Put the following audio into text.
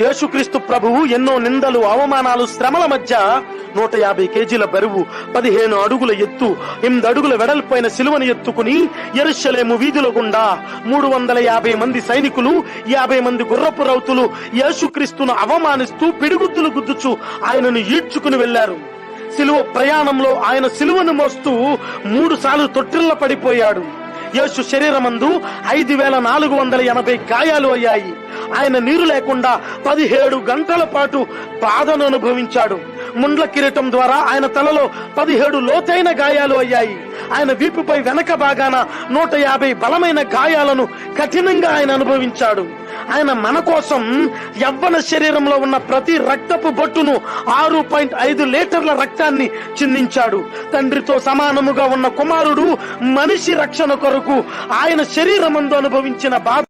యేసుక్రీస్తు ప్రభువు ఎన్నో నిందలు అవమానాలు శ్రమల మధ్య నూట యాభై కేజీల బరువు పదిహేను అడుగుల ఎత్తు ఎనిమిది అడుగుల వెడల్పైన సిలువను ఎత్తుకుని ఎరుషలేము వీధుల గుండా మూడు వందల యాభై మంది సైనికులు యాభై మంది గుర్రపు రౌతులు యేసుక్రీస్తును అవమానిస్తూ పిడిగుద్దులు గుద్దుచు ఆయనను ఈడ్చుకుని వెళ్ళారు సిలువ ప్రయాణంలో ఆయన సిలువను మోస్తూ మూడు సార్లు తొట్టిల్ల పడిపోయాడు. యేసు శరీరమందు ఐదు వేల నాలుగు వందల ఎనభై గాయాలు అయ్యాయి. ఆయన నీరు లేకుండా పదిహేడు గంటల పాటు బాధను అనుభవించాడు. ముండ్ల కిరీటం ద్వారా ఆయన తలలో పదిహేడు లోతైన గాయాలు అయ్యాయి. ఆయన వీపుపై వెనక భాగాన నూట యాభై బలమైన గాయాలను కఠినంగా ఆయన అనుభవించాడు. ఆయన మన కోసం యవ్వన శరీరంలో ఉన్న ప్రతి రక్తపు బొట్టును ఆరు పాయింట్ ఐదు లీటర్ల రక్తాన్ని చిందించాడు. తండ్రితో సమానముగా ఉన్న కుమారుడు మనిషి రక్షణ కొరకు ఆయన శరీరమందు అనుభవించిన బాధ